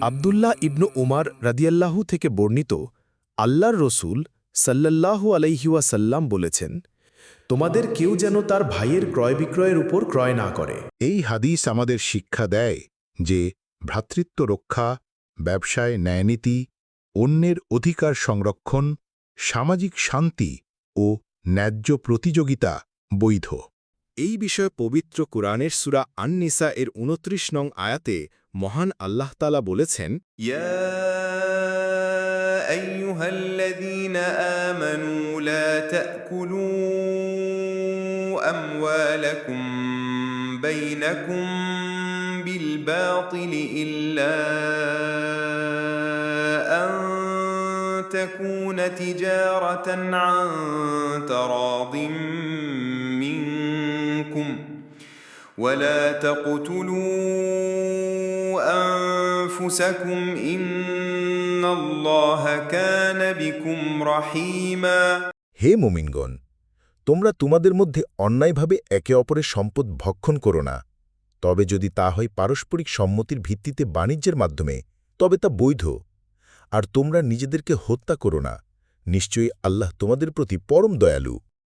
আবদুল্লাহ ইবনু উমার রাদিয়াল্লাহু থেকে বর্ণিত আল্লাহর রসুল সাল্লাল্লাহু আলাইহিওয়াসাল্লাম বলেছেন তোমাদের কেউ যেন তার ভাইয়ের ক্রয় বিক্রয়ের উপর ক্রয় না করে। এই হাদিস আমাদের শিক্ষা দেয় যে ভ্রাতৃত্ব রক্ষা ব্যবসায় ন্যায়নীতি অন্যের অধিকার সংরক্ষণ সামাজিক শান্তি ও ন্যায্য প্রতিযোগিতা বৈধ। এই বিষয়ে পবিত্র কুরআনের সুরা আননিসা এর উনত্রিশ নং আয়াতে মহান আল্লাহতালা বলেছেন يا ايها الذين امنوا لا تاكلوا اموالكم بينكم بالباطل الا ان تكون تجاره عن تراض منكم ولا تقتلوا انفسكم ان الله كان بكم رحيما হে মুমিনগণ তোমরা তোমাদের মধ্যে অন্যায়ভাবে একে অপরের সম্পদ ভক্ষণ করো না তবে যদি তা হয় পারস্পরিক সম্মতির ভিত্তিতে বাণিজ্যের মাধ্যমে তবে তা বৈধ আর তোমরা নিজেদেরকে হত্যা করো না নিশ্চয়ই আল্লাহ তোমাদের প্রতি পরম দয়ালু